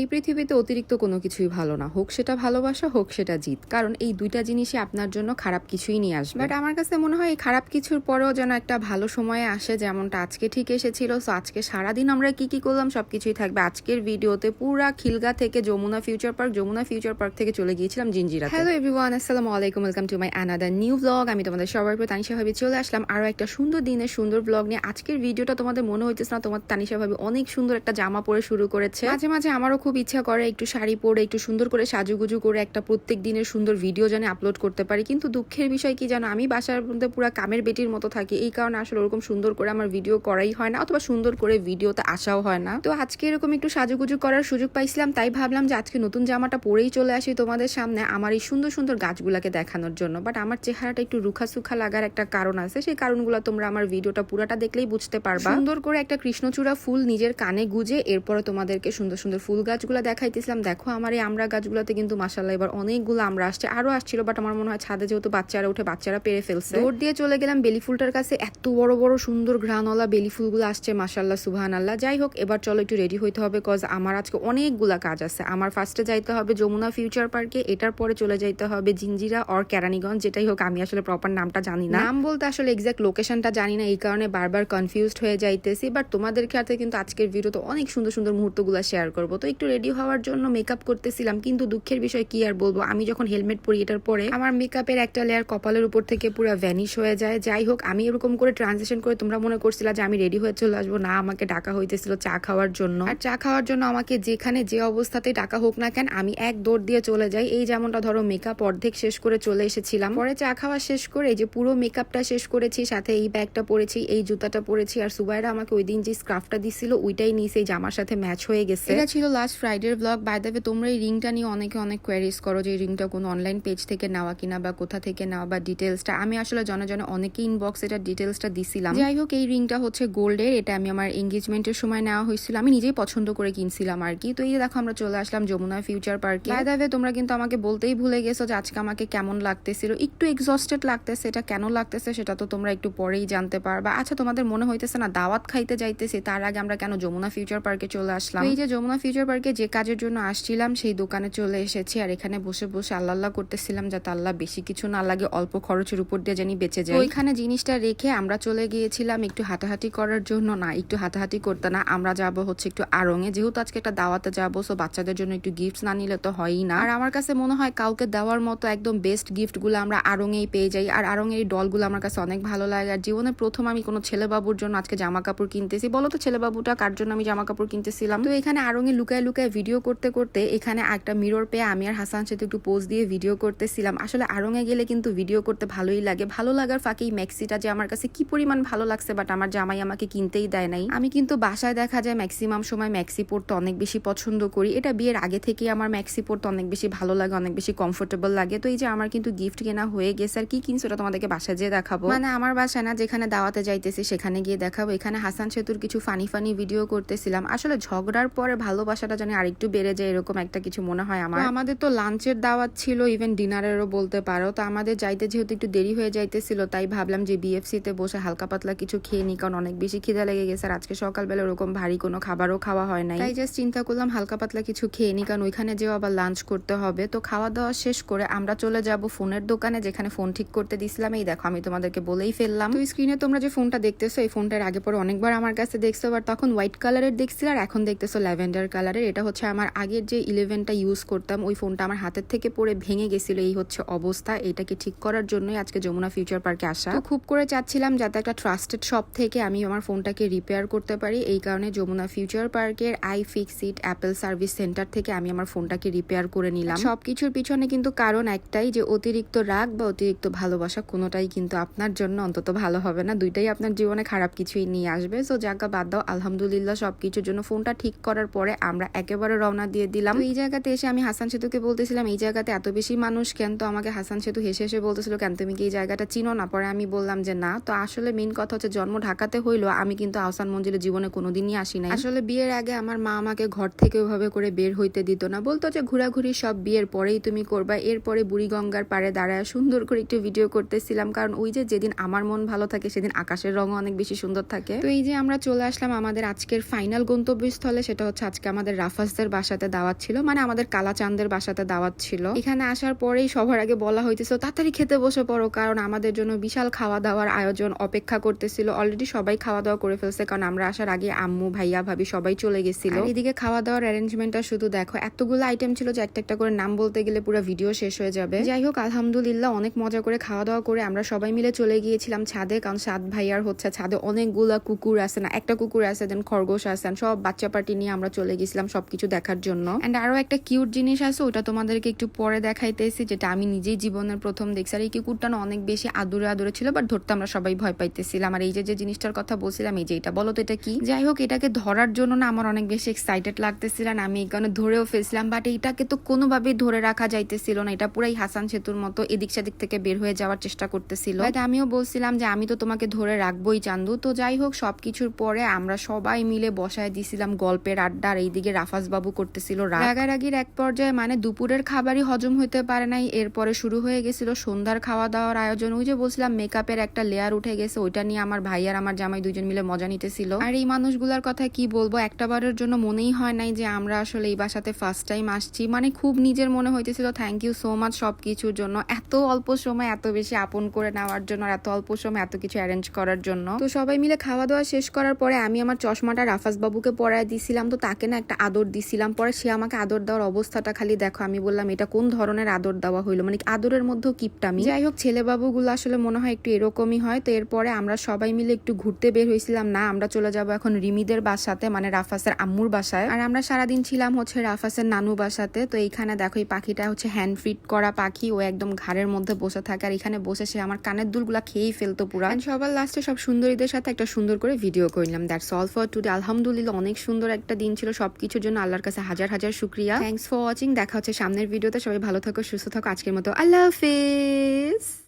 এই পৃথিবীতে অতিরিক্ত কোনো কিছুই ভালো না। হোক সেটা ভালোবাসা হোক সেটা জিত কারণ এই দুইটা জিনিসই আপনার জন্য খারাপ কিছুই নিয়ে আসবে। বাট আমার কাছে মনে হয় এই খারাপ কিছুর পরেও যেন একটা ভালো সময় আসে যেমনটা আজকে ঠিক এসেছিল। সো আজকে সারাদিন আমরা কি কি করলাম সবকিছুই থাকবে। আজকের ভিডিওতে পুরা খিলগা থেকে Jamuna future park Jamuna future park থেকে চলে গিয়েছিলাম জিঞ্জিরা হ্যালো এভরিওয়ান আসসালামু আলাইকুম welcome to my another new blog আমি তোমাদের সবার উপর তানিশা ভাবি চলে আসলাম আরও একটা সুন্দর দিনের সুন্দর ব্লগ নিয়ে। আজকের ভিডিওটা তোমাদের মনে হইতেছে না তোমার তানিশা ভাবি অনেক সুন্দর একটা জামা পরে শুরু করেছে। মাঝে মাঝে আমারও খুব ইচ্ছা করে একটু শাড়ি পরে, একটু সুন্দর করে সাজুগুজু করে একটা প্রত্যেক দিনের সুন্দর ভিডিও যেন আপলোড করতে পারি। কিন্তু দুঃখের বিষয় কি জানো? আমি বাসার মধ্যে পুরো কামের বেটির মতো থাকি। এই কারণে আসলে ওরকম সুন্দর করে আমার ভিডিও করাই হয় না, অথবা সুন্দর করে ভিডিওতে আসাও হয় না। তো আজকে এরকম একটু সাজুগুজু করার সুযোগ পাইছিলাম, তাই ভাবলাম যে আজকে নতুন জামাটা পরেই চলে আসি তোমাদের সামনে আমার এই সুন্দর সুন্দর গাছগুলাকে দেখানোর জন্য। বাট আমার চেহারাটা একটু রুখা সুখা লাগার একটা কারণ আছে, সেই কারণগুলো তোমরা আমার ভিডিওটা পুরাটা দেখলেই বুঝতে পারবা। সুন্দর করে একটা কৃষ্ণচূড়া ফুল নিজের কানে গুজে, এরপরে তোমাদেরকে সুন্দর সুন্দর ফুল গাছগুলো দেখাইতেছিলাম, দেখো আমার এই আমরা গাছগুলোতে কিন্তু মাসাল্লাহ এবার অনেকগুলো আমরা আসছে। আরও আসছিল বাট আমার মনে হয় ছাদে যেহেতু বাচ্চারা উঠে বাচ্চারা পেরে ফেলছে। দৌড় দিয়ে চলে গেলাম বেলি ফুলটার কাছে। এত বড় বড় সুন্দর ঘ্রাণওয়ালা বেলি ফুলগুলো আসছে মাসাল্লাহ সুবহান আল্লাহ যাই হোক, এবার চলো একটু রেডি হইতে হবে কজ আমার আজকে অনেকগুলা কাজ আছে। আমার ফার্স্টে যাইতে হবে যমুনা ফিউচার পার্কে এটার পরে চলে যাইতে হবে জিঞ্জিরা অর কেরানীগঞ্জ, যেটাই হোক, আমি আসলে প্রপার নামটা জানি না। নাম বলতে আসলে এক্সাক্ট লোকেশনটা জানি না, এই কারণে বারবার কনফিউজড হয়ে যাইতেছি বাট তোমাদের হাতে কিন্তু আজকের ভিডিওতে অনেক সুন্দর সুন্দর মুহূর্তগুলো শেয়ার করব। তো একটু রেডি হওয়ার জন্য মেকআপ করতেছিলাম, কিন্তু দুঃখের বিষয় কি আর বলব? আমি যখন হেলমেট পরি, এটার পরে আমার মেকআপের একটা লেয়ার কপালের উপর থেকে পুরো ভ্যানিশ হয়ে যায়। যাই হোক, আমি এরকম করে ট্রানজেকশন করে তোমরা মনে করছিলা যে আমি রেডি হয়ে চলে আসব। না, আমাকে ডাকা হইতেছিল চা খাওয়ার জন্য। আর চা খাওয়ার জন্য আমাকে যেখানে যে অবস্থাতে ডাকা হোক না কেন, আমি এক দৌড় দিয়ে চলে যাই। এই যেমনটা ধরো মেকআপ অর্ধেক শেষ করে চলে এসেছিলাম। পরে চা খাওয়া শেষ করে যে পুরো মেকআপটা শেষ করেছি, সাথে এই ব্যাগটা পরেছি, এই জুতাটা পরেছি। আর সুবাইরা আমাকে ওই দিন যে স্ক্রাফটা দিছিল, ওইটাই নিয়েছে এই জামার সাথে ম্যাচ হয়ে গেছে। এটা ছিল লাস্ট ফ্রাইডের ব্লগ বাই দ্য তোমরা এই রিংটা নিয়ে অনেকে অনেক কোয়ারিজ করো যে এই রিংটা কোনো অনলাইন পেজ থেকে নেওয়া কিনা বা কোথা থেকে নেওয়া বা ডিটেলসটা আমি আসলে জনে অনেকে ইনবক্স এটা ডিটেলসটা দিছিলাম। যাই হোক, এই রিংটা হচ্ছে গোল্ডের, এটা আমি আমার এঙ্গেজমেন্টের সময় নেওয়া হয়েছিল। আমি নিজেই পছন্দ করে কিনছিলাম আর কি। তো এই দেখো, আমরা চলে আসলাম যমুনা ফিউচার পার্কে বাই দ্য তোমরা কিন্তু আমাকে বলতেই ভুলে গেছো যে আজকে আমাকে কেমন লাগতেছিল। একটু এক্সস্টেড লাগতেছে, এটা কেন লাগতেছে সেটা তো তোমরা একটু পরেই জানতে পারবা। আচ্ছা তোমাদের মনে হইতেছে না, দাওয়াত খাইতে যাইতেছে, তার আগে আমরা কেন যমুনা ফিউচার পার্কে চলে আসলাম? এই যে যমুনা ফিউচার পার্কে যে কাজের জন্য আসছিলাম, সেই দোকানে চলে এসেছি। আর এখানে বসে বসে আল্লাহ করতেছিলাম যাতে আল্লাহ বেশি কিছু না লাগে, অল্প খরচের উপর দিয়ে জানি বেঁচে যায়। ওইখানে জিনিসটা রেখে আমরা চলে গিয়েছিলাম একটু হাঁটাহাঁটি করার জন্য। না, একটু হাঁটাহাঁটি করতে না, আমরা যাব হচ্ছে একটু আড়ঙে যেহেতু আজকে একটা দাওয়াতে যাব সো বাচ্চাদের জন্য একটু গিফট না নিলে তো হয়ই না। আর আমার কাছে মনে হয় কাউকে দেওয়ার মতো একদম বেস্ট গিফটগুলো আমরা আড়ঙেই পেয়ে যাই। আর আড়ঙের এই ডলগুলো আমার কাছে অনেক ভালো লাগে। আর জীবনে প্রথম আমি কোনো ছেলেবাবুর জন্য আজকে জামা কাপড় কিনতেছি। বলো তো ছেলেবাবুটা কার জন্য আমি জামা কাপড় কিনতেছিলাম? তো এখানে আড়ঙে লুকায় লুকায় ভিডিও করতে করতে এখানে একটা মিরর পেয়ে আমি আর হাসান সাথে একটু পোজ দিয়ে ভিডিও করতেছিলাম। আসলে আড়ঙে গেলে কিন্তু ভিডিও করতে ভালোই লাগে। ভালো লাগার ফাঁকে এই ম্যাক্সিটা যে আমার কাছে কি পরিমাণ ভালো লাগছে বাট আমার জামাই আমাকে কিনতেই দেয় নাই। আমি কিন্তু বাসায় দেখা যায় ম্যাক্সিমাম সময় ম্যাক্সি পরতে অনেক বেশি পছন্দ করি। এটা বিয়ের আগে থেকেই আমার ম্যাক্সি পরতে অনেক বেশি ভালো লাগে, অনেক বেশি কমফোর্টেবল লাগে। তো এই যে আমার কিন্তু গিফট কেনা হয়ে গেছে, আর কি কিনছে ওটা তোমাদেরকে বাসায় যেয়ে দেখাবো। মানে আমার বাসায় না, যেখানে দাওয়াতে যাইতেছি সেখানে গিয়ে দেখাবো। এখানে হাসান সেতুর কিছু ফানি ফানি ভিডিও করতেছিলাম। আসলে ঝগড়ার পরে ভালোবাসাটা জানি আরেকটু বেড়ে যায় এরকম একটা কিছু মনে হয় আমার। আমাদের তো লাঞ্চের দাওয়াত ছিল ইভেন ডিনারেরও বলতে পারো। তো আমাদের যাইতে যেহেতু একটু দেরি হয়ে যাইতেছিল তাই ভাবলাম যে বিএফসি তে বসে হালকা পাতলা কিছু খেয়ে নি কারণ অনেক বেশি খিদা লেগে গেছে আর আজকে সকালবেলা ওরকম ভারী কোনো খাবারও খাওয়া হয় নাই। তাই জাস্ট চিন্তা করলাম হালকা পাতলা কিছু খেয়ে নি কারণ ওইখানে যেও আবার লাঞ্চ করতে হবে। তো খাওয়া দাওয়া শেষ করে আমরা চলে যাব ফোনের দোকানে যেখানে ফোন ঠিক করতে দিছিলাম। এই দেখো আমি তোমাদেরকে বলেই ফেললাম। তো স্ক্রিনে তোমরা যে ফোনটা দেখতেছো এই ফোনটার আগে পরে অনেকবার আমার কাছে দেখছ বাট তখন হোয়াইট কালারের দেখছিল আর এখন দেখতেছো ল্যাভেন্ডার কালারের এটা হচ্ছে আমার আগের যে ইলেভেনটা ইউজ করতাম, ওই ফোনটা আমার হাতের থেকে পড়ে ভেঙে গেছিল। এই হচ্ছে অবস্থা। এটাকে ঠিক করার জন্যই আজকে যমুনা ফিউচার পার্কে আসা। খুব করে চাচ্ছিলাম যাতে একটা ট্রাস্টেড শপ থেকে আমি আমার ফোনটাকে রিপেয়ার করতে পারি। এই কারণে যমুনা ফিউচার পার্কের I fix it Apple service centre থেকে আমি আমার ফোনটাকে রিপেয়ার করে নিলাম। সবকিছুর পিছনে কিন্তু কারণ একটাই যে, অতিরিক্ত রাগ বা অতিরিক্ত ভালোবাসা কোনোটাই কিন্তু আপনার জন্য অন্তত ভালো হবে না। দুইটাই আপনার জীবনে খারাপ কিছুই নিয়ে আসবে। সো জায়গা বাদ দাও। আলহামদুলিল্লাহ সবকিছুর জন্য ফোনটা ঠিক করার পরে আমরা একেবারে রওনা দিয়ে দিলাম। এই জায়গাতে এসে আমি হাসান সেতুকে বলতেছিলাম, এই জায়গাতে এত বেশি মানুষ কেন? তো আমাকে হাসান সেতু হেসে হেসে বলতেছিল, কেন তুমি কি এই জায়গাটা চিনো না? পরে আমি বললাম যে, না। তো আসলে মেন কথা হচ্ছে জন্ম ঢাকাতে হইল, আমি কিন্তু আহসান মঞ্জিলের জীবনে কোনোদিনই আসি নাই। আসলে বিয়ের আগে আমার মা আমাকে ঘর থেকে ওইভাবে করে বের হইতে দিত না। বলতো যে, ঘোরাঘুরি সব বিয়ের পরেই তুমি করবা। এরপরে বুড়িগঙ্গার পাড়ে দাঁড়ায় সুন্দর করে একটু ভিডিও করতেছিলাম, কারণ ওই যে যেদিন আমার মন ভালো থাকে সেদিন আকাশের রঙও অনেক বেশি সুন্দর থাকে। তো এই যে আমরা চলে আসলাম আমাদের আজকের ফাইনাল গন্তব্যস্থলে, সেটা হচ্ছে আজকে আমাদের রাফাজদের বাসাতে দাওয়াত ছিল মানে আমাদের কালাচাঁদের বাসাতে দাওয়াত ছিল। এখানে আসার পরেই সবার আগে বলা হইতেছিল তাড়াতাড়ি খেতে বসে পড়ো। কারণ আমাদের জন্য বিশাল খাওয়া দাওয়ার আয়োজন অপেক্ষা করতেছিল। অলরেডি সবাই খাওয়া দাওয়া করে ফেলছে, কারণ আমরা আসার আগে আম্মু, ভাইয়া, ভাবি সবাই চলে গেছিল। এদিকে খাওয়া দাওয়ার অ্যারেঞ্জমেন্টটা শুধু দেখো, এতগুলো আইটেম ছিল যে একটা একটা করে নাম বলতে গেলে পুরো ভিডিও শেষ হয়ে যাবে। যাই হোক, আলহামদুলিল্লাহ অনেক মজা করে খাওয়া দাওয়া করে আমরা সবাই মিলে চলে গিয়েছিলাম ছাদে, কারণ সাদ ভাইয়ার হচ্ছে ছাদে অনেকগুলা কুকুর আছে না, একটা কুকুর আছে দেন খরগোশ আছে, সব বাচ্চা পার্টি নিয়ে আমরা চলে গেছিলাম। সবকিছু দেখার জন্য। এন্ড আরও একটা কিউট জিনিস আছে, ওটা তোমাদেরকে একটু পরে দেখাইতেছি, যেটা আমি নিজেই জীবনের প্রথম দেখছি। আর এই কুকুরটা না অনেক বেশি আদুরে আদুরে ছিল বাট ধরতে আমরা সবাই ভয় পাইতেছিলাম। আর এই যে যে জিনিসটার কথা বলছিলাম, এই যে এটা, বলো তো এটা কি? যাই হোক, এটাকে ধরার জন্য না আমার অনেক বেশি এক্সাইটেড লাগতেছিল and আমি এই কারণে ধরেও ফেলছিলাম বাট এইটাকে তো কোনোভাবেই ধরে রাখা যাইতেছিল না। এটা পুরাই হাসান সেতুর মতো এদিক সেদিক থেকে বের হয়ে যাওয়ার চেষ্টা করতেছিল। But আমিও বলছিলাম যে, আমি তো তোমাকে ধরে রাখবোই চান্দু। তো যাই হোক, সবকিছুর পরে আমরা সবাই মিলে বসায় দিছিলাম গল্পের আড্ডা আর এইদিকে রাফাজ বাবু করতেছিল রাগ। রাগারাগির এক পর্যায়ে মানে দুপুরের খাবারই হজম হইতে পারে নাই, এরপরে শুরু হয়ে গেছিল সন্ধ্যার খাওয়া দাওয়ার আয়োজন। ওই যে বলছিলাম মেকআপের একটা লেয়ার উঠে গেছে, ওইটা নিয়ে আমার ভাই আর আমার জামাই দুজন মিলে মজা নিতেছিল। আর এই মানুষগুলোর কথা কি বলব একটা বারের জন্য মনেই হয় নাই যে আমরা আসলে এই বাসাতে ফার্স্ট টাইম আসছি। মানে খুব নিজের মনে হইতেছিল থ্যাংক ইউ সো মাচ সব কিছুর জন্য। এত অল্প সময়, এত বেশি আপন করে নেওয়ার জন্য আর এত অল্প সময়, এত কিছু অ্যারেঞ্জ করার জন্য। তো সবাই মিলে খাওয়া দাওয়া শেষ করার পরে আমি আমার চশমাটা রাফাজ বাবুকে পরায় দিছিলাম, তো তাকে না একটা আদর দিছিলাম, পরে সে আমাকে আদর দেওয়ার অবস্থাটা খালি দেখো, আমি বললাম, এটা কোন ধরনের আদর দেওয়া হইল? মানে আদরের মধ্যেও কিপটামি যাই হোক, ছেলেবাবুগুলো আসলে মনে হয় একটু এরকমই হয়, তো এরপরে আমরা সবাই মিলে একটু ঘুরতে বের হয়েছিলাম। না, আমরা চলে যাব এখন রিমিদের বাসাতে মানে রাফাসের আম্মুর বাসায়। আর আমরা সারাদিন ছিলাম হচ্ছে রাফাসের নানু বাসাতে, তো এইখানে দেখো এই পাখিটা হচ্ছে হ্যান্ড ফিট করা পাখি, ও একদম ঘাড়ের মধ্যে বসে থাকে, আর এখানে বসে সে আমার কানের দুলগুলা খেয়েই ফেলতো পুরা। সবার লাস্টে সব সুন্দরীদের সাথে একটা সুন্দর করে ভিডিও করলাম দ্যাটস অল ফর টুডে আলহামদুলিল্লাহ, অনেক সুন্দর একটা দিন ছিল সবকিছুর জন্য আল্লাহর কাছে হাজার হাজার শুক্রিয়া। থ্যাংকস ফর ওয়াচিং দেখা হচ্ছে সামনের ভিডিওতে। সবাই ভালো থাকো, সুস্থ থাকো। আজকের মতো আল্লাহ হাফেজ।